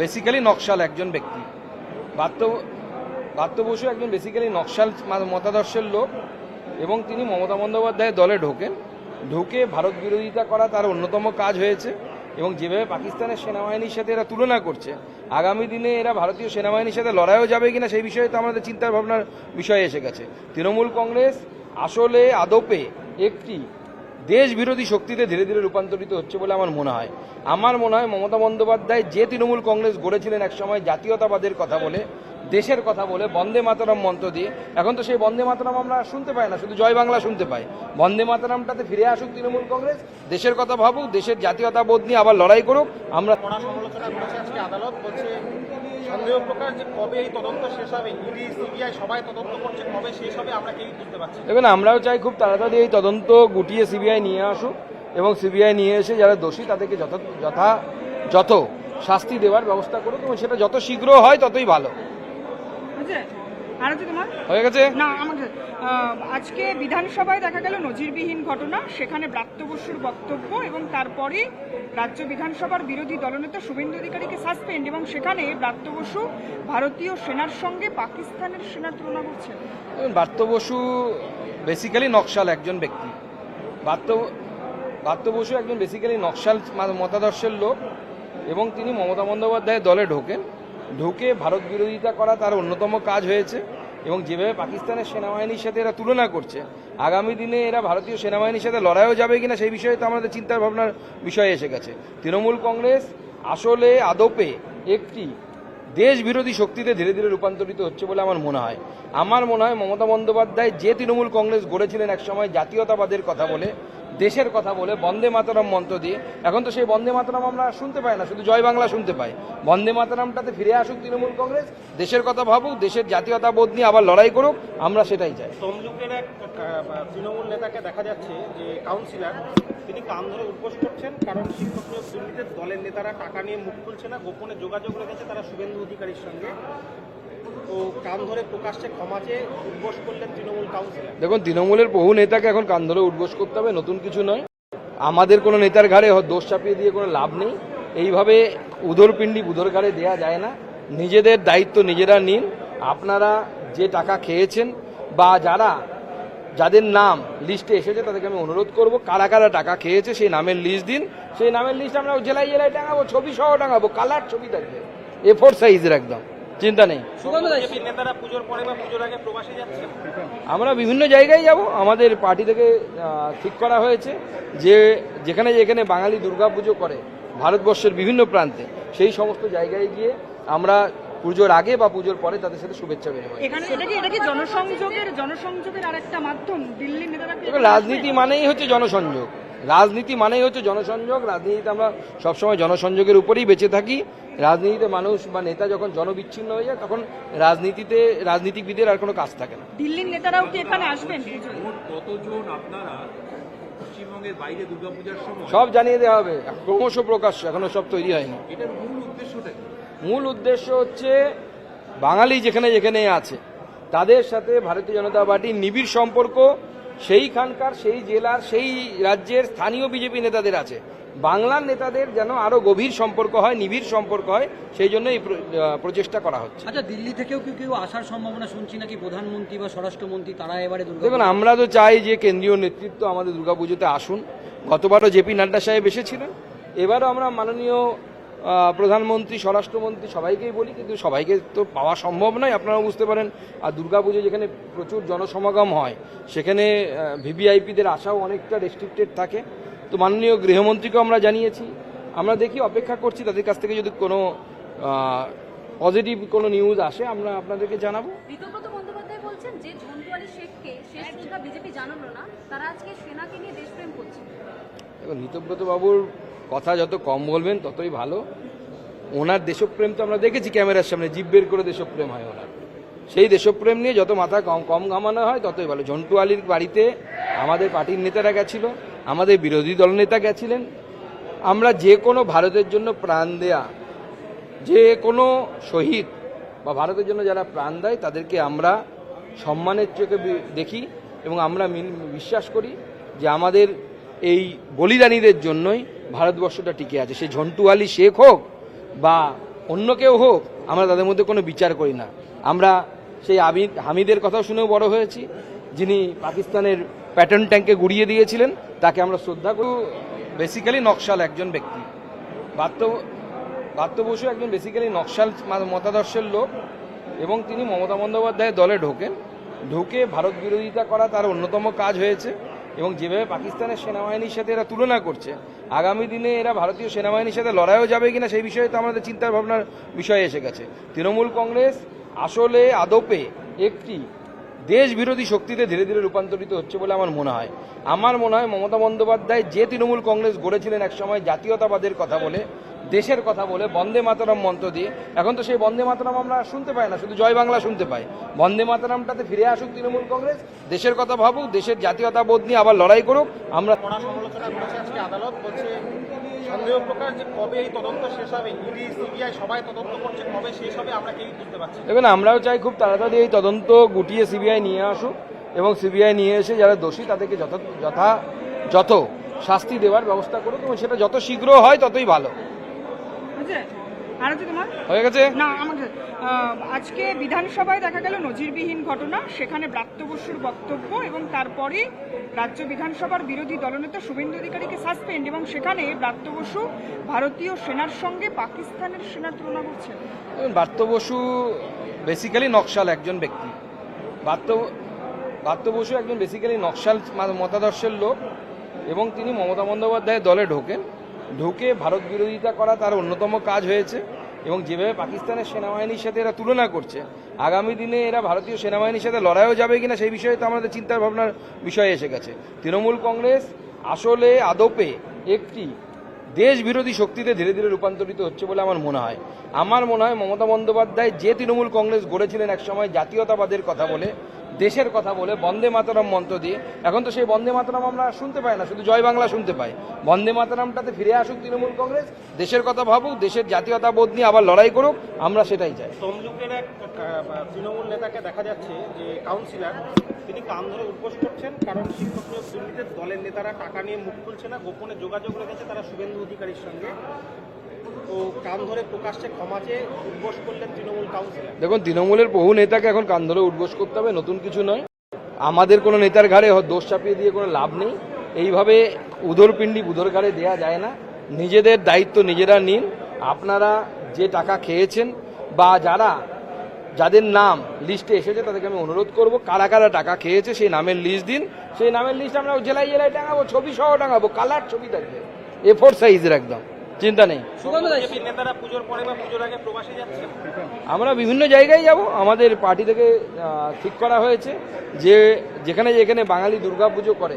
Basically Naxal একজন ব্যক্তি। বাত্য বাত্য বসু একজন বেসিক্যালি নকশাল মতাদর্শের লোক এবং তিনি মমতা বন্দ্যোপাধ্যায়ের দলে ঢোকেন। ঢুকে ভারত বিরোধিতা করা তার অন্যতম কাজ হয়েছে এবং যেভাবে পাকিস্তানের সেনাবাহিনীর সাথে এরা তুলনা করছে, আগামী দিনে এরা ভারতীয় সেনাবাহিনীর সাথে লড়াইও যাবে কিনা সেই বিষয়ে তো আমাদের চিন্তা ভাবনার বিষয় এসে গেছে। তৃণমূল কংগ্রেস আসলে আদপে একটি দেশ বিরোধী শক্তিতে ধীরে ধীরে রূপান্তরিত হচ্ছে বলে আমার মনে হয়। আমার মনে হয় মমতা বন্দ্যোপাধ্যায় যে তৃণমূল কংগ্রেস গড়েছিলেন একসময় জাতীয়তাবাদের কথা বলে দেশের কথা বলে বন্দে মাতারাম মন্ত্র দিয়ে এখন তো সেই বন্দে মাতারাম আমরা শুনতে পাই না শুধু জয় বাংলা শুনতে পাই। বন্দে মাতারামটাতে ফিরে আসুক তৃণমূল কংগ্রেস দেশের কথা ভাবুক দেশের জাতীয়তাবোধ নিয়ে আবার লড়াই করুক আমরা কড়া সমালোচনা করেছে আজকে আদালত বলছে সন্দেহ প্রকাশ যে কবে এই তদন্ত শেষ হবে ইডি সিবিআই সবাই তদন্ত করছে কবে শেষ হবে আমরা কেউই বুঝতে পারছি দেখুন আমরাও চাই খুব তাড়াতাড়ি এই তদন্ত গুটিয়ে সিবিআই নিয়ে আসুক এবং সিবিআই নিয়ে এসে যারা দোষী তাদেরকে যথা যথা যত শাস্তি দেওয়ার ব্যবস্থা করুক এবং সেটা যত শীঘ্র হয় ততই ভালো বুঝলে আর হচ্ছে তোমার হয়ে গেছে? না আমাকে আজকে বিধানসভায় দেখা গেল নজিরবিহীন ঘটনা সেখানে ব্রাত্য বসুর বক্তব্য এবং তারপরে রাজ্য বিধানসভার বিরোধী দলনেতা শুভেন্দু অধিকারীকে সাসপেন্ড এবং সেখানে ব্রাত্য বসু ভারতীয় সেনার সঙ্গে পাকিস্তানের সেনার তুলনা করছেন ব্রাত্য বসু বেসিক্যালি নকশাল একজন ব্যক্তি। বাত্য বাত্য বসু একজন বেসিক্যালি নকশাল মতাদর্শের লোক এবং তিনি মমতা বন্দ্যোপাধ্যায়ের দলে ঢোকেন। ঢুকে ভারত বিরোধিতা করা তার অন্যতম কাজ হয়েছে এবং যেভাবে পাকিস্তানের সেনাবাহিনীর সাথে এরা তুলনা করছে, আগামী দিনে এরা ভারতীয় সেনাবাহিনীর সাথে লড়াইও যাবে কিনা সেই বিষয়ে তো আমাদের চিন্তার ভাবনার বিষয় এসে গেছে। তৃণমূল কংগ্রেস আসলে আদপে একটি দেশ বিরোধী শক্তিতে ধীরে ধীরে রূপান্তরিত হচ্ছে বলে আমার মনে হয়। আমার মনে হয় মমতা বন্দ্যোপাধ্যায় যে তৃণমূল কংগ্রেস গড়েছিলেন একসময় জাতীয়তাবাদের কথা বলে দেশের কথা বলে বন্দে মাতারাম মন্ত্র দিয়ে। এখন তো সেই বন্দে মাতারাম আমরা শুনতে পাই না, শুধু জয় বাংলা শুনতে পাই। বন্দে মাতারামটাতে ফিরে আসুক তৃণমূল কংগ্রেস, দেশের কথা ভাবুক, দেশের জাতীয়তাবোধ নিয়ে আবার লড়াই করুক, আমরা সেটাই চাই। তমলুকের এক তৃণমূল নেতাকে দেখা যাচ্ছে যে কাউন্সিলর তিনি কান ধরে উদ্বোস করছেন, কারণ শিক্ষক নিয়োগ দুর্নীতির দলের নেতারা টাকা নিয়ে মুখ খুলছে না, গোপনে যোগাযোগ রেখেছে তারা শুভেন্দু অধিকারীর সঙ্গে। দেখুন, তৃণমূলের বহু নেতাকে এখন কান ধরে উদ্বোস করতে হবে, নতুন কিছু নয়। আমাদের কোনো নেতার ঘাড়ে দোষ চাপিয়ে দিয়ে কোনো লাভ নেই। এইভাবে উদরপিণ্ডি বুধর ঘাড়ে দেওয়া যায় না। নিজেদের দায়িত্ব নিজেরা নিন। আপনারা যে টাকা খেয়েছেন বা যারা, যাদের নাম লিস্টে এসেছে, তাদেরকে আমি অনুরোধ করব, কারা কারা টাকা খেয়েছে, সেই নামের লিস্ট দিন। সেই নামের লিস্ট আমরা জেলায় জেলায় টাঙাবো, ছবি সহ টাঙাবো কালার ছবি থাকবে। এ ফোর সাইজের একদম। চিন্তা নেই। বিজেপির নেতারা পুজোর পরে বা পুজোর আগে প্রবাসে যাচ্ছে আমরা বিভিন্ন জায়গায় যাব। আমাদের পার্টি থেকে ঠিক করা হয়েছে যে যেখানে যেখানে বাঙালি দুর্গাপুজো করে ভারতবর্ষের বিভিন্ন প্রান্তে সেই সমস্ত জায়গায় গিয়ে আমরা পুজোর আগে বা পুজোর পরে তাদের সাথে শুভেচ্ছা বিনিময় জনসংযোগের জনসংযোগের আরেকটা মাধ্যম? দিল্লির রাজনীতি মানেই হচ্ছে জনসংযোগ। রাজনীতি মানেই হচ্ছে জনসংযোগ রাজনীতিতে আমরা সবসময় জনসংযোগের উপরেই বেঁচে থাকি। রাজনীতিতে মানুষ বা নেতা যখন জনবিচ্ছিন্ন হয়ে যায় তখন রাজনীতিতে রাজনীতিবিদের আর কোনো কাজ থাকে না। দিল্লির নেতারাও কি এখানে আসবেন কতজন আপনারা পশ্চিমবঙ্গের বাইরে দুর্গাপূজার সময়? সব জানিয়ে দেওয়া হবে। ক্রমশ প্রকাশ্য এখনও সব তৈরি হয়নি। এটার মূল উদ্দেশ্যটা মূল উদ্দেশ্য হচ্ছে বাঙালি যেখানে যেখানে আছে তাদের সাথে ভারতীয় জনতা পার্টির নিবিড় সম্পর্ক সেইখানকার সেই জেলার সেই রাজ্যের স্থানীয় বিজেপি নেতাদের আছে। বাংলার নেতাদের যেন আরও গভীর সম্পর্ক হয় নিবিড় সম্পর্ক হয় সেই জন্য এই প্রচেষ্টা করা হচ্ছে। আচ্ছা দিল্লি থেকেও কেউ কেউ আসার সম্ভাবনা শুনছি নাকি প্রধানমন্ত্রী বা স্বরাষ্ট্রমন্ত্রী তারা এবারে দেখুন আমরা তো চাই যে কেন্দ্রীয় নেতৃত্ব আমাদের দুর্গাপুজোতে আসুন। গতবারও জেপি নাড্ডা সাহেব এসেছিলেন। এবারও আমরা মাননীয় প্রধানমন্ত্রী স্বরাষ্ট্রমন্ত্রী সবাইকেই বলি কিন্তু সবাইকে তো পাওয়া সম্ভব নয় আপনারা বুঝতে পারেন। আর দুর্গাপুজো যেখানে প্রচুর জনসমাগম হয় সেখানে ভিভিআইপিদের আশাও অনেকটা রেস্ট্রিক্টেড থাকে। তো মাননীয় গৃহমন্ত্রীকেও আমরা জানিয়েছি। আমরা দেখি অপেক্ষা করছি তাদের কাছ থেকে যদি কোনো পজিটিভ কোনো নিউজ আসে আমরা আপনাদেরকে জানাব। বলছেন যে ঝন্টুয়ারি শেখকে শেষ শ্রদ্ধা বিজেপি জানালো না তারা আজকে সেনাকে নিয়ে দেশপ্রেম করছে। দেখুন নিতব্রত বাবুর কথা যত কম বলবেন, ততই ভালো। ওনার দেশপ্রেম তো আমরা দেখেছি ক্যামেরার সামনে জিভ বের করে দেশপ্রেম হয় ওনার। সেই দেশপ্রেম নিয়ে যত মাথা কম কম ঘামানো হয়, ততই ভালো। ঝন্টু আলীর বাড়িতে আমাদের পার্টির নেতারা গেছিল, আমাদের বিরোধী দল নেতা গেছিলেন। আমরা যে কোনো ভারতের জন্য প্রাণ দেয়া, যে কোনো শহীদ বা ভারতের জন্য যারা প্রাণ দেয়, তাদেরকে আমরা সম্মানের চোখে দেখি এবং আমরা বিশ্বাস করি যে আমাদের এই বলিদানীদের জন্যই ভারতবর্ষটা টিকে আছে। সে ঝন্টু আলী শেখ হোক বা অন্য কেউ হোক আমরা তাদের মধ্যে কোনো বিচার করি না। আমরা সেই আবিদ হামিদের কথাও শুনেও বড় হয়েছি। যিনি পাকিস্তানের প্যাটার্ন ট্যাঙ্কে গুড়িয়ে দিয়েছিলেন তাকে আমরা শ্রদ্ধা করি। বেসিক্যালি নকশাল একজন ব্যক্তি। বাত্য বাত্য বসু একজন বেসিক্যালি নকশাল মতাদর্শের লোক এবং তিনি মমতা বন্দ্যোপাধ্যায়ের দলে ঢোকেন। ঢুকে ভারত বিরোধিতা করা তার অন্যতম কাজ হয়েছে। এবং যেভাবে পাকিস্তানের সেনাবাহিনীর সাথে এরা তুলনা করছে, আগামী দিনে এরা ভারতীয় সেনাবাহিনীর সাথে লড়াইও যাবে কিনা সেই বিষয়ে তো আমাদের চিন্তার ভাবনার বিষয় এসে গেছে। তৃণমূল কংগ্রেস আসলে আদপে একটি দেশ বিরোধী শক্তিতে ধীরে ধীরে রূপান্তরিত হচ্ছে বলে আমার মনে হয়। আমার মনে হয় মমতা বন্দ্যোপাধ্যায় যে তৃণমূল কংগ্রেস গড়েছিলেন একসময় জাতীয়তাবাদের কথা বলে, দেশের কথা বলে, বন্দে মাতারাম মন্ত্র দিয়ে, এখন তো সেই বন্দে মাতারাম আমরা শুনতে পাই না, শুধু জয় বাংলা শুনতে পাই। বন্দে মাতারামটাতে ফিরে আসুক তৃণমূল কংগ্রেস, দেশের কথা ভাবুক, দেশের জাতীয়তাবোধ নিয়ে আবার লড়াই করুক, আমরা সন্দেহ প্রকাশ যে কবে এই তদন্ত শেষ হবে ইডি সিবিআই সবাই তদন্ত করছে কবে শেষ হবে আমরা কেউই বুঝতে পারছি দেখুন আমরাও চাই খুব তাড়াতাড়ি এই তদন্ত গুটিয়ে সিবিআই নিয়ে আসুক এবং সিবিআই নিয়ে এসে যারা দোষী তাদেরকে যথা যথা যত শাস্তি দেওয়ার ব্যবস্থা করুক এবং সেটা যত শীঘ্র হয় ততই ভালো। বুঝলে আর হচ্ছে তোমার হয়ে গেছে? না আমাকে আজকে বিধানসভায় দেখা গেল নজিরবিহীন ঘটনা সেখানে ব্রাত্য বসুর বক্তব্য এবং তারপরে রাজ্য বিধানসভার বিরোধী দলনেতা শুভেন্দু অধিকারীকে সাসপেন্ড এবং সেখানে ব্রাত্য বসু ভারতীয় সেনার সঙ্গে পাকিস্তানের সেনার তুলনা করছেন। দেখুন, বার্ত বসু বেসিক্যালি নকশাল একজন ব্যক্তি। বার্ত বার্ত বসু একজন বেসিক্যালি নকশাল মতাদর্শের লোক এবং তিনি মমতা বন্দ্যোপাধ্যায়ের দলে ঢোকেন। ঢুকে ভারত বিরোধিতা করা তার অন্যতম কাজ হয়েছে এবং যেভাবে পাকিস্তানের সেনাবাহিনীর সাথে এরা তুলনা করছে, আগামী দিনে এরা ভারতীয় সেনাবাহিনীর সাথে লড়াইও যাবে কিনা সেই বিষয়ে তো আমাদের চিন্তার ভাবনার বিষয় এসে গেছে। তৃণমূল কংগ্রেস আসলে আদপে একটি দেশ বিরোধী শক্তিতে ধীরে ধীরে রূপান্তরিত হচ্ছে বলে আমার মনে হয়। আমার মনে হয় মমতা বন্দ্যোপাধ্যায় যে তৃণমূল কংগ্রেস গড়েছিলেন একসময় জাতীয়তাবাদের কথা বলে দেশের কথা বলে বন্দে মাতারাম মন্ত্র দিয়ে। এখন তো সেই বন্দে মাতারাম আমরা শুনতে পাই না, শুধু জয় বাংলা শুনতে পাই। বন্দে মাতারামটাতে ফিরে আসুক তৃণমূল কংগ্রেস, দেশের কথা ভাবুক, দেশের জাতীয়তাবোধ নিয়ে আবার লড়াই করুক, আমরা সেটাই চাই। তমলুকের এক তৃণমূল নেতাকে দেখা যাচ্ছে যে কাউন্সিলর তিনি কান ধরে উদ্বোস করছেন, কারণ শিক্ষক নিয়োগ দুর্নীতির দলের নেতারা টাকা নিয়ে মুখ খুলছে না, গোপনে যোগাযোগ রেখেছে তারা শুভেন্দু অধিকারীর সঙ্গে। দেখুন, তৃণমূলের বহু নেতাকে এখন কান ধরে উদ্বোস করতে হবে, নতুন কিছু নয়। আমাদের কোনো নেতার ঘাড়ে দোষ চাপিয়ে দিয়ে কোনো লাভ নেই। এইভাবে উদরপিণ্ডি বুধর ঘাড়ে দেওয়া যায় না। নিজেদের দায়িত্ব নিজেরা নিন। আপনারা যে টাকা খেয়েছেন বা যারা, যাদের নাম লিস্টে এসেছে, তাদেরকে আমি অনুরোধ করব, কারা কারা টাকা খেয়েছে, সেই নামের লিস্ট দিন। সেই নামের লিস্ট আমরা জেলায় জেলায় টাঙাবো, ছবি সহ টাঙাবো কালার ছবি থাকবে। এ ফোর সাইজের একদম। চিন্তা নেই। সুকান্ত দাস। বিজেপির নেতারা পুজোর পরে বা পুজোর আগে প্রবাসে যাচ্ছে আমরা বিভিন্ন জায়গায় যাব। আমাদের পার্টি থেকে ঠিক করা হয়েছে যে যেখানে যেখানে বাঙালি দুর্গা পুজো করে